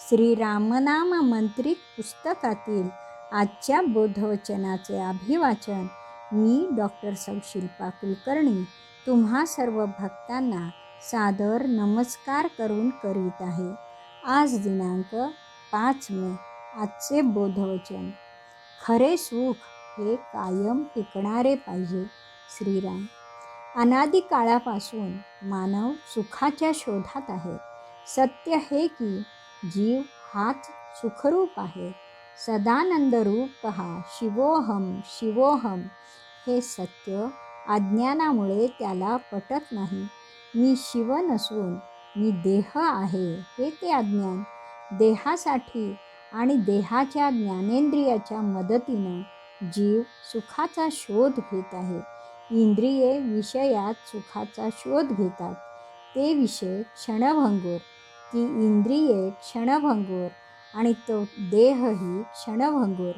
श्री रामनाम मंत्रित पुस्तकातील आजच्या बोधवचनाचे अभिवाचन मी डॉक्टर सौ शिल्पा कुलकर्णी तुम्हा सर्व भक्तांना सादर नमस्कार करून करीत आहे. आज दिनांक पाच मे आजचे बोधवचन. खरे सुख हे कायम टिकणारे पाहिजे श्रीराम. अनादी काळापासून मानव सुखाच्या शोधात आहे. सत्य हे की जीव हाच सुखरूप आहे. सदानंदरूप पहा शिवोहम शिवोहम हे सत्य अज्ञानामुळे त्याला पटत नाही. मी शिव नसून मी देह आहे हे ते अज्ञान. देहासाठी आणि देहाच्या ज्ञानेंद्रियाच्या मदतीनं जीव सुखाचा शोध घेत आहे. इंद्रिये विषयात सुखाचा शोध घेतात. ते विषय क्षणभंगूर ती इंद्रिये क्षणभंगूर आणि तो देहही क्षणभंगूर.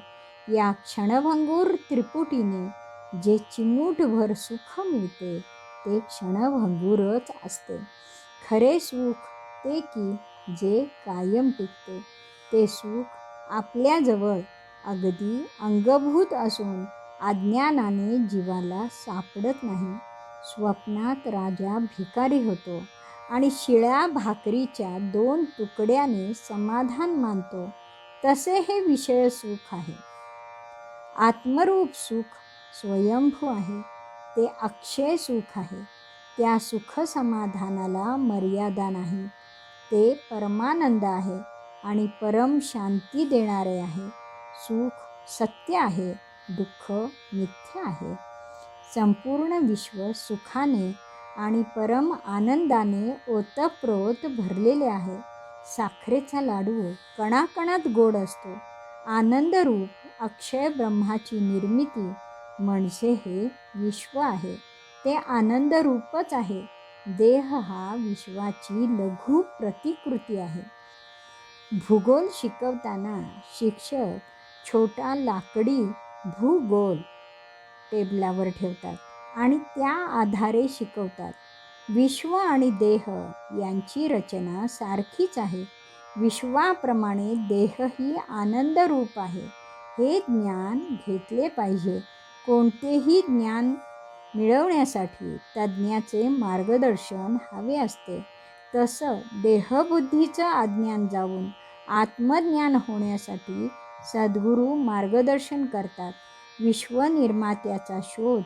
या क्षणभंगूर त्रिपुटीने जे चिमूटभर सुख मिळते ते क्षणभंगूरच असते. खरे सुख ते की जे कायम टिकते ते सुख आपल्याजवळ अगदी अंगभूत असून अज्ञानाने जीवाला सापडत नाही. स्वप्नात राजा भिकारी होतो. आणि शिळ्या भाकरीच्या दोन तुकड्याने समाधान मानतो. तसे हे विषय सुख आहे. आत्मरूप सुख स्वयंभू आहे. ते अक्षय सुख आहे. त्या सुख समाधानाला मर्यादा नाही. ते परमानंद आहे आणि परम शांती देणारे आहे. सुख सत्य आहे. दुःख मिथ्य आहे. संपूर्ण विश्व सुखाने आणि परम आनंदाने ओतप्रोत भरलेले आहे. साखरेचा लाडू कणाकणात गोड असतो. आनंदरूप अक्षय ब्रह्माची निर्मिती म्हणजे हे विश्व आहे. ते आनंदरूपच आहे. देह हा विश्वाची लघु प्रतिकृती आहे. भूगोल शिकवताना शिक्षक छोटा लाकडी भूगोल टेबलावर ठेवतात. आणि त्या आधारे शिकवतात. विश्व आणि देह यांची रचना सारखीच आहे. विश्वाप्रमाणे देहही आनंदरूप आहे. हे ज्ञान घेतले पाहिजे. कोणतेही ज्ञान मिळवण्यासाठी तज्ज्ञाचे मार्गदर्शन हवे असते. तसं देहबुद्धीचं अज्ञान जाऊन आत्मज्ञान होण्यासाठी सद्गुरू मार्गदर्शन करतात. विश्वनिर्मात्याचा शोध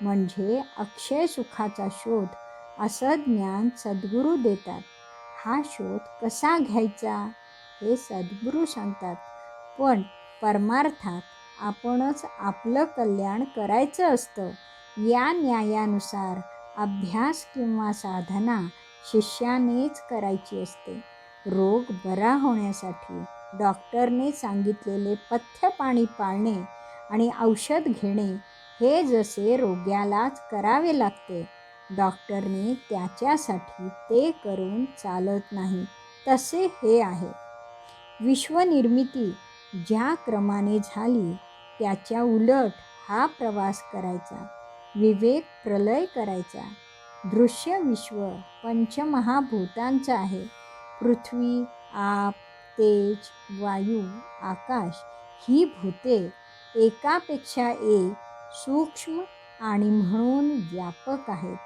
म्हणजे अक्षय सुखाचा शोध असं ज्ञान सद्गुरू देतात. हा शोध कसा घ्यायचा? हे सद्गुरू सांगतात. पण परमार्थात आपणच आपलं कल्याण करायचं असतं. या न्यायानुसार अभ्यास किंवा साधना शिष्यानेच करायची असते. रोग बरा होण्यासाठी डॉक्टरने सांगितलेले पथ्य पाणी पाळणे आणि औषध घेणे हे जसे रोग्यालाच करावे लागते. डॉक्टरने त्याच्यासाठी ते करून चालत नाही. तसे हे आहे. विश्वनिर्मिती ज्या क्रमाने झाली त्याच्या उलट हा प्रवास करायचा. विवेक प्रलय करायचा. दृश्य विश्व पंचमहाभूतांचं आहे. पृथ्वी आप तेज वायू आकाश ही भूते एकापेक्षा एक सूक्ष्म आणि म्हणून व्यापक आहेत.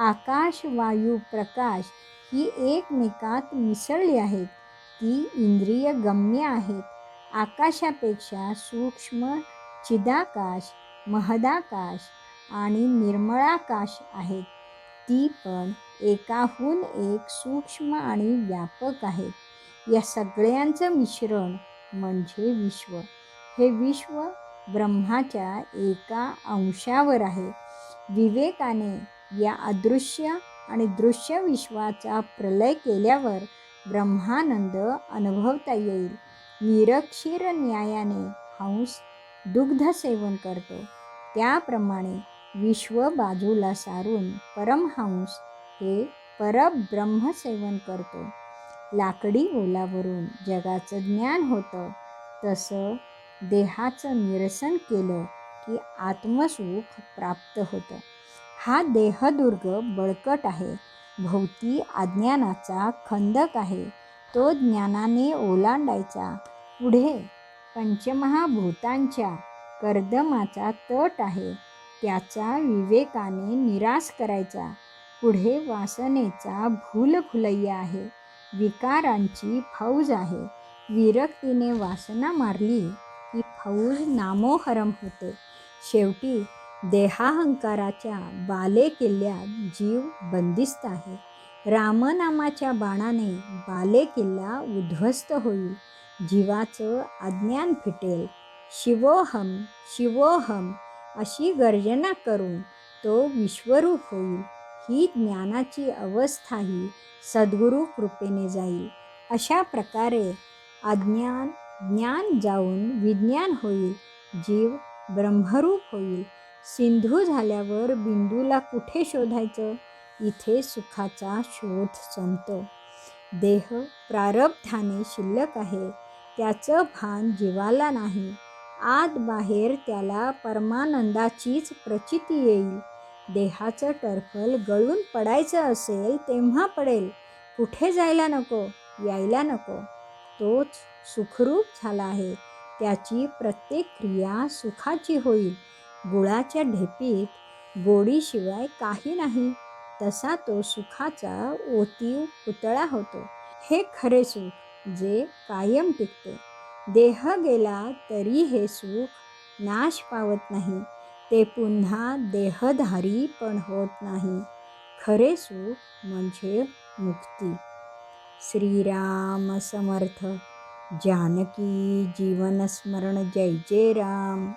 आकाश वायू प्रकाश ही एकमेकात मिसळली आहेत. ती इंद्रिय गम्य आहेत. आकाशापेक्षा सूक्ष्म चिदाकाश महदाकाश आणि निर्मळाकाश आहेत. ती पण एकाहून एक सूक्ष्म आणि व्यापक आहेत. या सगळ्यांचं मिश्रण म्हणजे विश्व. हे विश्व ब्रह्माच्या एका अंशावर आहे. विवेकाने या अदृश्य आणि दृश्य विश्वाचा प्रलय केल्यावर ब्रह्मानंद अनुभवता येईल. निरक्षीर न्यायाने हंस दुग्ध सेवन करतो. त्याप्रमाणे विश्व बाजूला सारून परमहंस हे परब्रह्म सेवन करतो. लाकडी ओलावरून जगाचं ज्ञान होतं. तसं देहाचं निरसन केलं की आत्मसुख प्राप्त होतं. हा देहदुर्ग बळकट आहे. भोवती अज्ञानाचा खंदक आहे. तो ज्ञानाने ओलांडायचा. पुढे पंचमहाभूतांच्या कर्दमाचा तट आहे. त्याचा विवेकाने निराश करायचा. पुढे वासनेचा भूलभुलैया आहे. विकारांची फौज आहे. विरक्तीने वासना मारली. की फौज नामोहरम होते. शेवटी देहाहंकाराच्या बाले किल्ल्यात जीव बंदिस्त आहे. रामनामाच्या बाणाने बाले किल्ला उद्ध्वस्त होईल. जीवाचं अज्ञान फिटेल. शिवोहम शिवोहम अशी गर्जना करून तो विश्वरूप होईल. ही ज्ञानाची अवस्थाही सद्गुरू कृपेने जाईल. अशा प्रकारे अज्ञान ज्ञान जाऊन विज्ञान होईल जीव ब्रह्मरूप होईल. सिंधू झाल्यावर बिंदूला कुठे शोधायचं? इथे सुखाचा शोध संपतो. देह प्रारब्धाने शिल्लक आहे. त्याचं भान जीवाला नाही. आत बाहेर त्याला परमानंदाचीच प्रचिती येईल. देहाचं टरफल गळून पडायचं असेल तेव्हा पडेल. कुठे जायला नको? यायला नको. तोच सुखरूप झाला आहे. त्याची प्रत्येक क्रिया सुखाची होईल. गुळाच्या ढेपीत गोडीशिवाय काही नाही. तसा तो सुखाचा ओतीव पुतळा होतो. हे खरे सुख जे कायम टिकते. देह गेला तरी हे सुख नाश पावत नाही. ते पुन्हा देहधारी पण होत नाही. खरे सुख म्हणजे मुक्ती. श्रीराम समर्थ जानकी जीवनस्मरण जय जय राम।